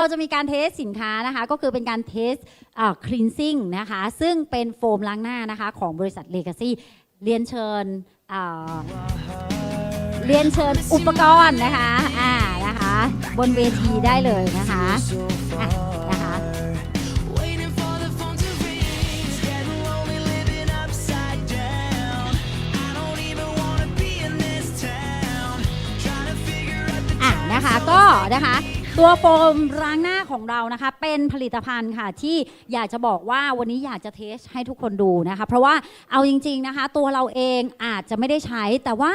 เราจะมีการเทสสินค้านะคะ ก็คือเป็นการเทสคลีนซิ่งนะคะ ซึ่งเป็นโฟมล้างหน้านะคะ ของบริษัทเลกาซี่เรียนเชิญเรียนเชิญอุปกรณ์นะคะอ่านะคะ บนเวทีได้เลยนะคะอะนะคะอะนะคะก็นะคะ ตัวโฟมล้างหน้าของเรานะคะ เป็นผลิตภัณฑ์ค่ะที่อยากจะบอกว่าวันนี้อยากจะเทสให้ทุกคนดูนะคะ เพราะว่าเอาจริง ๆนะคะ ตัวเราเองอาจจะไม่ได้ใช้แต่ว่า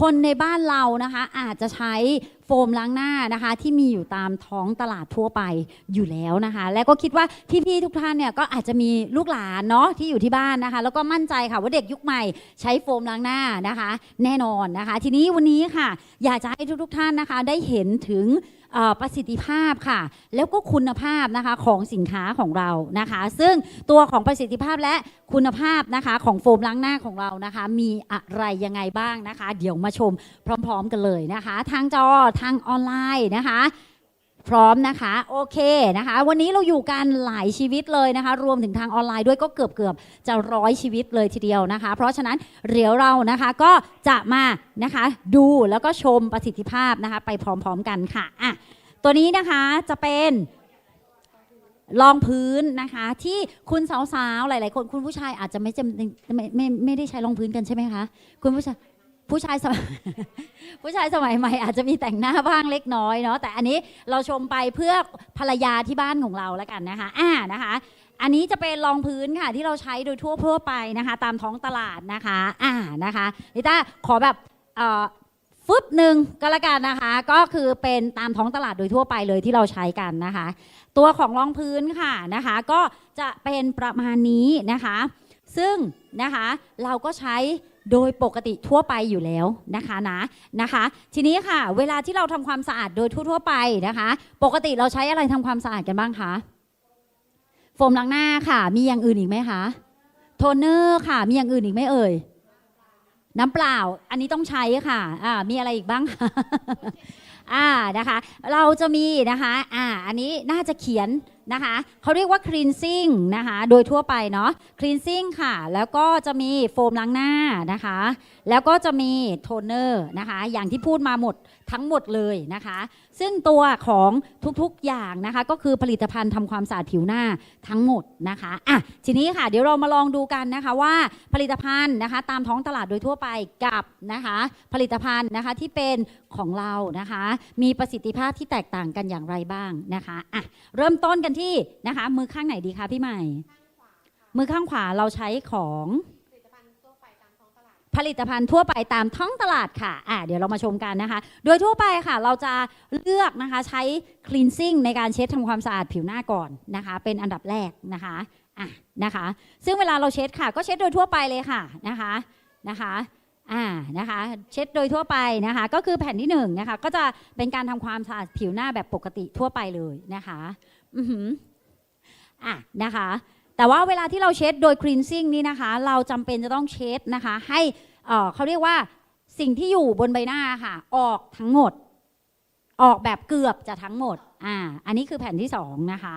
คนในบ้านเรานะคะอาจจะใช้โฟมล้างหน้านะคะ ที่มีอยู่ตามท้องตลาดทั่วไปอยู่แล้วนะคะ และก็คิดว่าพี่ๆทุกท่านเนี่ยก็อาจจะมีลูกหลานเนาะที่อยู่ที่บ้านนะคะ แล้วก็มั่นใจค่ะว่าเด็กยุคใหม่ใช้โฟมล้างหน้านะคะ แน่นอนนะคะ ทีนี้วันนี้ค่ะ อยากจะให้ทุกๆท่านนะคะ ได้เห็นถึง ประสิทธิภาพค่ะ แล้วก็คุณภาพนะคะของสินค้าของเรานะคะ ซึ่งตัวของประสิทธิภาพและคุณภาพนะคะของโฟมล้างหน้าของเรานะคะ มีอะไรยังไงบ้างนะคะ เดี๋ยวมาชมพร้อม ๆ กันเลยนะคะ ทางจอทางออนไลน์นะคะ พร้อมนะคะโอเคนะคะ วันนี้เราอยู่กันหลายชีวิตเลยนะคะ รวมถึงทางออนไลน์ด้วยก็เกือบเกือบจะร้อยชีวิตเลยทีเดียวนะคะ เพราะฉะนั้นเดี๋ยวเรานะคะก็จะมานะคะดูแล้วก็ชมประสิทธิภาพนะคะ ไปพร้อมๆกันค่ะอะตัวนี้นะคะจะเป็นรองพื้นนะคะ ที่คุณสาวๆหลาย ๆ คนคุณผู้ชายอาจจะไม่จำไม่ไม่ไม่ได้ใช้รองพื้นกันใช่ไหมคะคุณผู้ชาย ผู้ชายสมัย ผู้ชายสมัยใหม่อาจจะมีแต่งหน้าบ้างเล็กน้อยเนาะแต่อันนี้เราชมไปเพื่อภรรยาที่บ้านของเราแล้วกันนะคะ อ่านะคะ อันนี้จะเป็นรองพื้นค่ะที่เราใช้โดยทั่วทั่วไปนะคะ ตามท้องตลาดนะคะ อ่านะคะลิต้าขอแบบเอ่อฟึบหนึ่งก็แล้วกันนะคะ ก็คือเป็นตามท้องตลาดโดยทั่วไปเลยที่เราใช้กันนะคะ ตัวของรองพื้นค่ะนะคะ ก็จะเป็นประมาณนี้นะคะ ซึ่งนะคะเราก็ใช้ โดยปกติทั่วไปอยู่แล้วนะคะนะนะคะ ทีนี้ค่ะ เวลาที่เราทำความสะอาดโดยทั่วๆไปนะคะ ปกติเราใช้อะไรทำความสะอาดกันบ้างคะโฟมล้างหน้าค่ะ มีอย่างอื่นอีกไหมคะโทนเนอร์ค่ะ มีอย่างอื่นอีกไหมเอ่ยน้ำเปล่า อันนี้ต้องใช้ค่ะ อ่า มีอะไรอีกบ้าง อ่านะคะ เราจะมีนะคะอ่าอันนี้น่าจะเขียนนะคะเขาเรียกว่า cleansing นะคะ โดยทั่วไปเนาะ cleansing ค่ะ แล้วก็จะมีโฟมล้างหน้านะคะ แล้วก็จะมีโทนเนอร์นะคะ อย่างที่พูดมาหมด ทั้งหมดเลยนะคะ ซึ่งตัวของทุกๆอย่างนะคะ ก็คือผลิตภัณฑ์ทำความสะอาดผิวหน้าทั้งหมดนะคะอะทีนี้ค่ะ เดี๋ยวเรามาลองดูกันนะคะว่าผลิตภัณฑ์นะคะ ตามท้องตลาดโดยทั่วไปกับนะคะ ผลิตภัณฑ์นะคะที่เป็นของเรานะคะ มีประสิทธิภาพที่แตกต่างกันอย่างไรบ้างนะคะอะเริ่มต้นกันที่นะคะ มือข้างไหนดีคะพี่ใหม่ มือข้างขวาเราใช้ของ ผลิตภัณฑ์ทั่วไปตามท้องตลาดค่ะอะเดี๋ยวเรามาชมกันนะคะ โดยทั่วไปค่ะ เราจะเลือกนะคะใช้ cleansing ในการเช็ดทำความสะอาดผิวหน้าก่อนนะคะ เป็นอันดับแรกนะคะอะนะคะ ซึ่งเวลาเราเช็ดค่ะ ก็เช็ดโดยทั่วไปเลยค่ะนะคะนะคะอ่านะคะ เช็ดโดยทั่วไปนะคะ ก็คือแผ่นที่หนึ่งนะคะก็จะเป็นการทำความสะอาดผิวหน้าแบบปกติทั่วไปเลยนะคะอือหืออะนะคะ แต่ว่าเวลาที่เราเช็ดโดย cleansing นี่นะคะ เราจำเป็นจะต้องเช็ดนะคะ ให้เขาเรียกว่าสิ่งที่อยู่บนใบหน้าค่ะ ออกทั้งหมด ออกแบบเกือบจะทั้งหมดอ่าอันนี้คือแผ่นที่สองนะคะ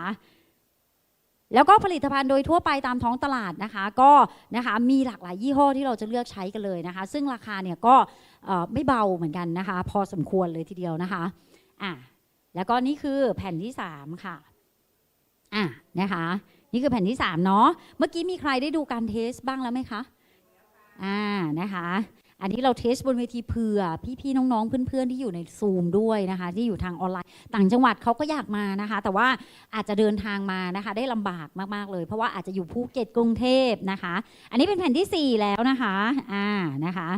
แล้วก็ผลิตภัณฑ์โดยทั่วไปตามท้องตลาดนะคะ ก็นะคะมีหลากหลายยี่ห้อที่เราจะเลือกใช้กันเลยนะคะ ซึ่งราคาเนี่ยก็ไม่เบาเหมือนกันนะคะ พอสมควรเลยทีเดียวนะคะอะแล้วก็นี่คือแผ่นที่สามค่ะอะนะคะ นี่คือแผ่นที่ 3 เนาะ เมื่อกี้มีใครได้ดูการเทสบ้างแล้วไหมคะ อ่า นะคะ อันนี้เราเทสบนเวทีเผื่อ พี่ๆ น้องๆ เพื่อนๆ ที่อยู่ในซูมด้วยนะคะ ที่อยู่ทางออนไลน์ ต่างจังหวัดเขาก็อยากมานะคะ แต่ว่าอาจจะเดินทางมานะคะ ได้ลำบากมากๆ เลย เพราะว่าอาจจะอยู่ภูเก็ตกรุงเทพนะคะ อันนี้เป็นแผ่นทีสี่4 แล้วนะคะ อ่า นะคะ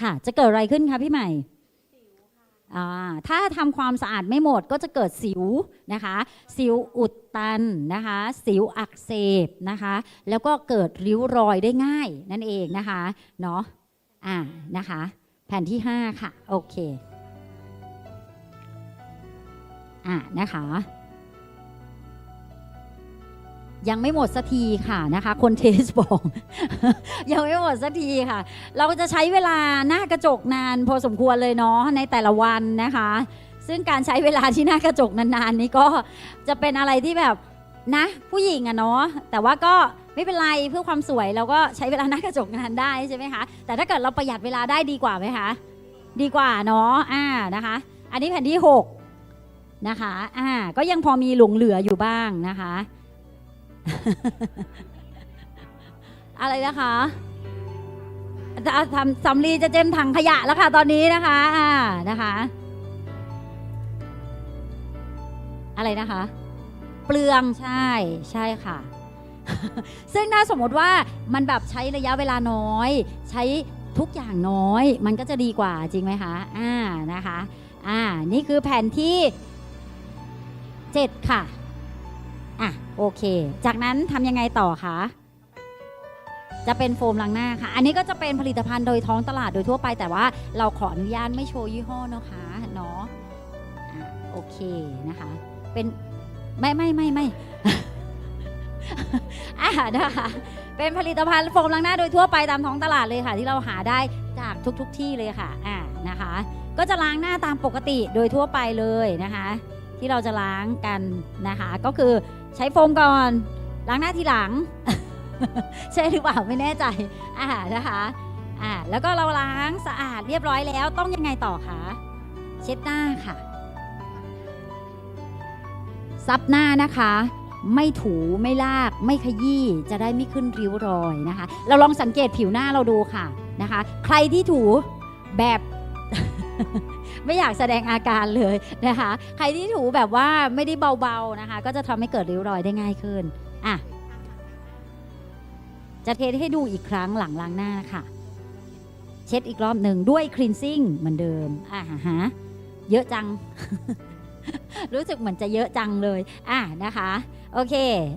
ค่ะ จะเกิดอะไรขึ้นคะพี่ใหม่ ถ้าทำความสะอาดไม่หมดก็จะเกิดสิวนะคะ สิวอุดตันนะคะ สิวอักเสบนะคะ แล้วก็เกิดริ้วรอยได้ง่ายนั่นเองนะคะเนาะอ่านะคะ แผ่นที่ 5 ค่ะ โอเคอ่านะคะ ยังไม่หมดสักทีค่ะนะคะ คนเทสบอก ยังไม่หมดสักทีค่ะ เราจะใช้เวลาหน้ากระจกนานพอสมควรเลยเนาะในแต่ละวันนะคะ ซึ่งการใช้เวลาที่หน้ากระจกนานๆนี่ก็จะเป็นอะไรที่แบบนะ ผู้หญิงอะเนาะแต่ว่าก็ไม่เป็นไรเพื่อความสวยเราก็ใช้เวลาหน้ากระจกนานได้ใช่ไหมคะแต่ถ้าเกิดเราประหยัดเวลาได้ดีกว่าไหมคะดีกว่าเนาะอ่านะคะ อันนี้แผ่นที่หกนะคะอ่าก็ยังพอมีหลงเหลืออยู่บ้างนะคะ อะไรนะคะจะทำสำลีจะเจมถังขยะแล้วค่ะ ตอนนี้นะคะอ่านะคะ อะไรนะคะ เปลืองใช่ใช่ค่ะ ซึ่งถ้าสมมติว่ามันแบบใช้ระยะเวลาน้อย ใช้ทุกอย่างน้อย มันก็จะดีกว่าจริงไหมคะอ่านะคะอ่านี่คือแผ่นที่ 7 ค่ะ อะโอเค จากนั้นทำยังไงต่อคะ จะเป็นโฟมล้างหน้าค่ะ อันนี้ก็จะเป็นผลิตภัณฑ์โดยท้องตลาดโดยทั่วไป แต่ว่าเราขออนุญาตไม่โชว์ยี่ห้อนะคะเนาะอะโอเคนะคะ เป็นไม่ไม่ไม่ไม่ อ่านะคะเป็นผลิตภัณฑ์โฟมล้างหน้าโดยทั่วไปตามท้องตลาดเลยค่ะ ที่เราหาได้จากทุกๆทที่เลยค่ะอ่านะคะ ก็จะล้างหน้าตามปกติโดยทั่วไปเลยนะคะ ที่เราจะล้างกันนะคะ ก็คือ ใช้โฟมก่อน ล้างหน้าทีหลัง ใช่หรือเปล่าไม่แน่ใจอ่านะคะอ่าแล้วก็เราล้างสะอาดเรียบร้อยแล้ว ต้องยังไงต่อคะเช็ดหน้าค่ะ ซับหน้านะคะ ไม่ถูไม่ลากไม่ขยี้จะได้ไม่ขึ้นริ้วรอยนะคะ เราลองสังเกตผิวหน้าเราดูค่ะนะคะ ใครที่ถูแบบ ไม่อยากแสดงอาการเลยนะคะ ใครที่ถูแบบว่าไม่ได้เบาๆนะคะ ก็จะทำให้เกิดริ้วรอยได้ง่ายขึ้นอะจะเทให้ดูอีกครั้งหลังล้างหน้าค่ะ เช็ดอีกรอบหนึ่งด้วยคลีนซิ่งเหมือนเดิมอะฮะเยอะจัง รู้สึกเหมือนจะเยอะจังเลยอะนะคะ โอเค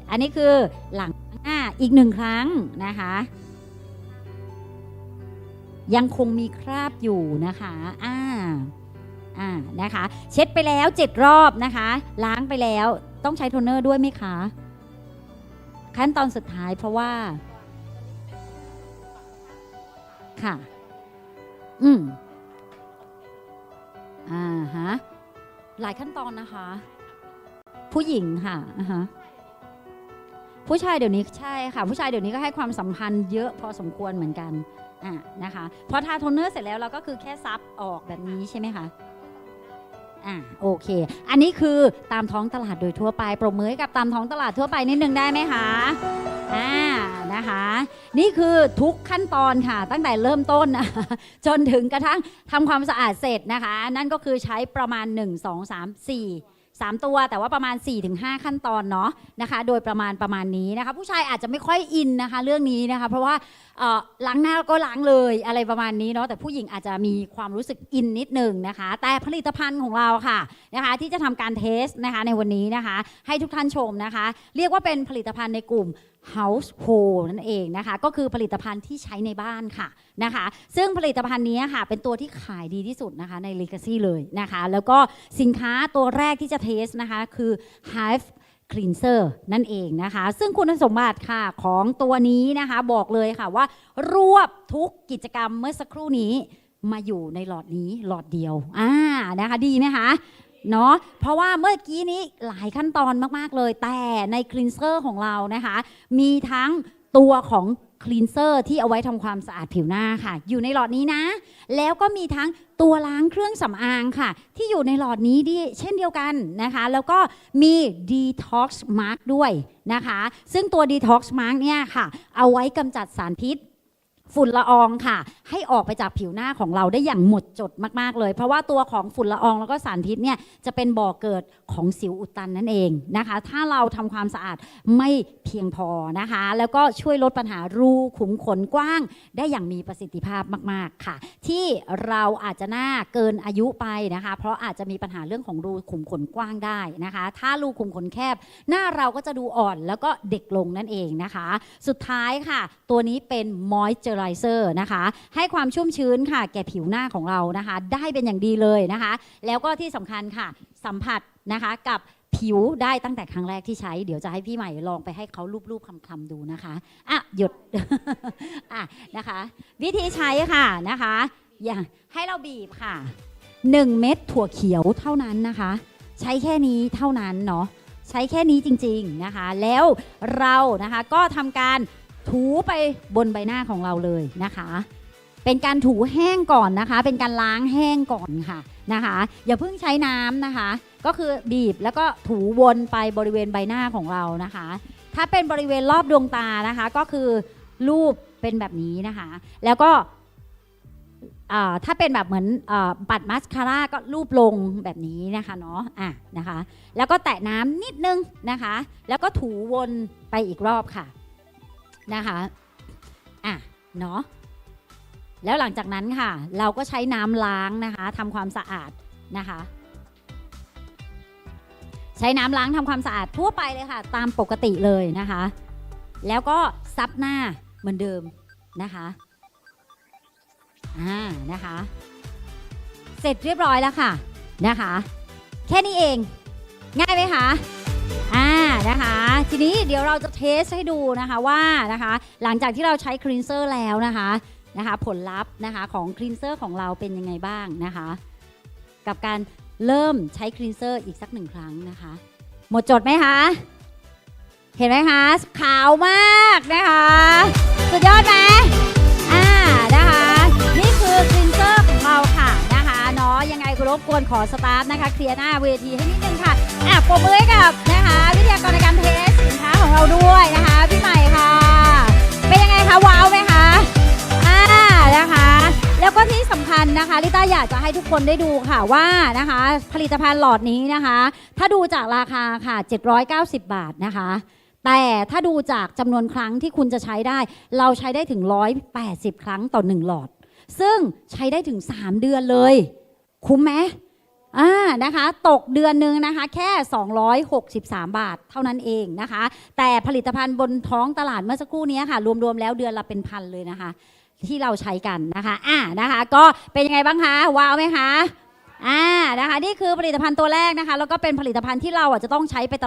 อันนี้คือหลังหน้าอีกหนึ่งครั้งนะคะยังคงมีคราบอยู่นะคะ อ่า อ่านะคะ เช็ดไปแล้วเจ็ดรอบนะคะ ล้างไปแล้วต้องใช้โทนเนอร์ด้วยไหมคะ ขั้นตอนสุดท้ายเพราะว่า ค่ะ อืมอ่าฮะหลายขั้นตอนนะคะ ผู้หญิงค่ะอ่าฮะผู้ชายเดี๋ยวนี้ใช่ค่ะ ผู้ชายเดี๋ยวนี้ก็ให้ความสำคัญเยอะพอสมควรเหมือนกันอ่านะคะพอทาโทนเนอร์เสร็จแล้วเราก็คือแค่ซับออกแบบนี้ใช่ไหมคะ อะโอเค อันนี้คือตามท้องตลาดโดยทั่วไปปรบมือให้กับตามท้องตลาดทั่วไปนิดนึงได้ไหมคะอ่านะคะ นี่คือทุกขั้นตอนค่ะ ตั้งแต่เริ่มต้นนะจนถึงกระทั่งทำความสะอาดเสร็จนะคะ นั่นก็คือใช้ประมาณ 1 2 3 4 3 ตัวแต่ว่าประมาณ 4-5 ขั้นตอนเนาะนะคะ โดยประมาณประมาณนี้นะคะ ผู้ชายอาจจะไม่ค่อยอินนะคะ เรื่องนี้นะคะ เพราะว่าล้างหน้าก็ล้างเลยอะไรประมาณนี้เนาะแต่ผู้หญิงอาจจะมีความรู้สึกอินนิดหนึ่งนะคะ แต่ผลิตภัณฑ์ของเราค่ะนะคะ ที่จะทำการเทสนะคะในวันนี้นะคะ ให้ทุกท่านชมนะคะ เรียกว่าเป็นผลิตภัณฑ์ในกลุ่ม household นั่นเองนะคะ ก็คือผลิตภัณฑ์ที่ใช้ในบ้านค่ะนะคะ ซึ่งผลิตภัณฑ์นี้ค่ะ เป็นตัวที่ขายดีที่สุดนะคะใน Legacy เลยนะคะ แล้วก็สินค้าตัวแรกที่จะเทสนะคะคือ Hive Cleanser นั่นเองนะคะ ซึ่งคุณสมบัติค่ะของตัวนี้นะคะบอกเลยค่ะว่ารวบทุกกิจกรรมเมื่อสักครู่นี้มาอยู่ในหลอดนี้หลอดเดียวอ่านะคะดีไหมคะ เนาะเพราะว่าเมื่อกี้นี้หลายขั้นตอนมากๆเลย แต่ในคลีนเซอร์ของเรานะคะ มีทั้งตัวของคลีนเซอร์ที่เอาไว้ทำความสะอาดผิวหน้าค่ะ อยู่ในหลอดนี้นะ แล้วก็มีทั้งตัวล้างเครื่องสำอางค่ะ ที่อยู่ในหลอดนี้ดีเช่นเดียวกันนะคะ แล้วก็มี Detox Mark ด้วยนะคะ ซึ่งตัว Detox Mark เนี่ยค่ะ เอาไว้กำจัดสารพิษ ฝุ่นละอองค่ะ ให้ออกไปจากผิวหน้าของเราได้อย่างหมดจดมาก ๆ เลย เพราะว่าตัวของฝุ่นละอองแล้วก็สารพิษเนี่ยจะเป็นบ่อเกิดของสิวอุดตันนั่นเองนะคะ ถ้าเราทำความสะอาดไม่เพียงพอนะคะ แล้วก็ช่วยลดปัญหารูขุมขนกว้าง ได้อย่างมีประสิทธิภาพมาก ๆ ค่ะ ที่เราอาจจะหน้าเกินอายุไปนะคะ เพราะอาจจะมีปัญหาเรื่องของรูขุมขนกว้างได้นะคะ ถ้ารูขุมขนแคบ หน้าเราก็จะดูอ่อนแล้วก็เด็กลงนั่นเองนะคะ สุดท้ายค่ะ ตัวนี้เป็น moisturizer นะคะ ให้ความชุ่มชื้นค่ะ แก่ผิวหน้าของเรานะคะ ได้เป็นอย่างดีเลยนะคะ แล้วก็ที่สำคัญค่ะสัมผัสนะคะกับผิวได้ตั้งแต่ครั้งแรกที่ใช้ เดี๋ยวจะให้พี่ใหม่ลองไปให้เขารูปๆคำๆดูนะคะอะหยุดอะนะคะ วิธีใช้ค่ะนะคะอย่างให้เราบีบค่ะ 1 เม็ดถั่วเขียวเท่านั้นนะคะ ใช้แค่นี้เท่านั้นเนาะใช้แค่นี้จริง ๆนะคะ แล้วเรานะคะก็ทำการ ถูไปบนใบหน้าของเราเลยนะคะ เป็นการถูแห้งก่อนนะคะ เป็นการล้างแห้งก่อนค่ะนะคะ อย่าเพิ่งใช้น้ำนะคะ ก็คือบีบแล้วก็ถูวนไปบริเวณใบหน้าของเรานะคะ ถ้าเป็นบริเวณรอบดวงตานะคะ ก็คือรูปเป็นแบบนี้นะคะ แล้วก็ถ้าเป็นแบบเหมือนอปัดมัสคาร่าก็รูปลงแบบนี้นะคะเนาะอะนะคะ แล้วก็แตะน้ำนิดนึงนะคะ แล้วก็ถูวนไปอีกรอบค่ะ นะคะอะเนาะแล้วหลังจากนั้นค่ะ เราก็ใช้น้ำล้างนะคะทำความสะอาดนะคะ ใช้น้ำล้างทำความสะอาดทั่วไปเลยค่ะ ตามปกติเลยนะคะ แล้วก็ซับหน้าเหมือนเดิมนะคะอ่านะคะ เสร็จเรียบร้อยแล้วค่ะนะคะ แค่นี้เอง ง่ายไหมคะ นะคะ ทีนี้เดี๋ยวเราจะเทสให้ดูนะคะว่านะคะ หลังจากที่เราใช้ครีนเซอร์แล้วนะคะนะคะ ผลลัพธ์นะคะของครีนเซอร์ของเราเป็นยังไงบ้างนะคะ กับการเริ่มใช้ครีนเซอร์อีกสักหนึ่งครั้งนะคะ หมดจดไหมคะเห็นไหมคะขาวมากนะคะ สุดยอดไหมอ่านะคะ นี่คือคลีนเซอร์ของเราค่ะนะคะเนาะยังไงก็รบกวนขอสตาฟนะคะเคลียร์หน้าเวทีให้นิดนึงค่ะอะปรบมือให้กับ ด้วยนะคะ พี่ใหม่ค่ะ เป็นยังไงคะว้าวไหมคะอ่านะคะ แล้วก็ที่สำคัญนะคะลิต้าอยากจะให้ทุกคนได้ดูค่ะว่านะคะ ผลิตภัณฑ์หลอดนี้นะคะ ถ้าดูจากราคาค่ะ 790 บาทนะคะ แต่ถ้าดูจากจำนวนครั้งที่คุณจะใช้ได้ เราใช้ได้ถึง 180 ครั้งต่อ 1 หลอด ซึ่งใช้ได้ถึง 3 เดือนเลย คุ้มไหม อ่านะคะ ตกเดือนหนึ่งนะคะ แค่ 263 บาทเท่านั้นเองนะคะ แต่ผลิตภัณฑ์บนท้องตลาดเมื่อสักครู่นี้ค่ะ รวมๆแล้วเดือนละเป็นพันเลยนะคะ ที่เราใช้กันนะคะ อ่านะคะ ก็เป็นยังไงบ้างคะว้าวไหมคะอ่านะคะ นี่คือผลิตภัณฑ์ตัวแรกนะคะ แล้วก็เป็นผลิตภัณฑ์ที่เราอะจะต้องใช้ไปตลอด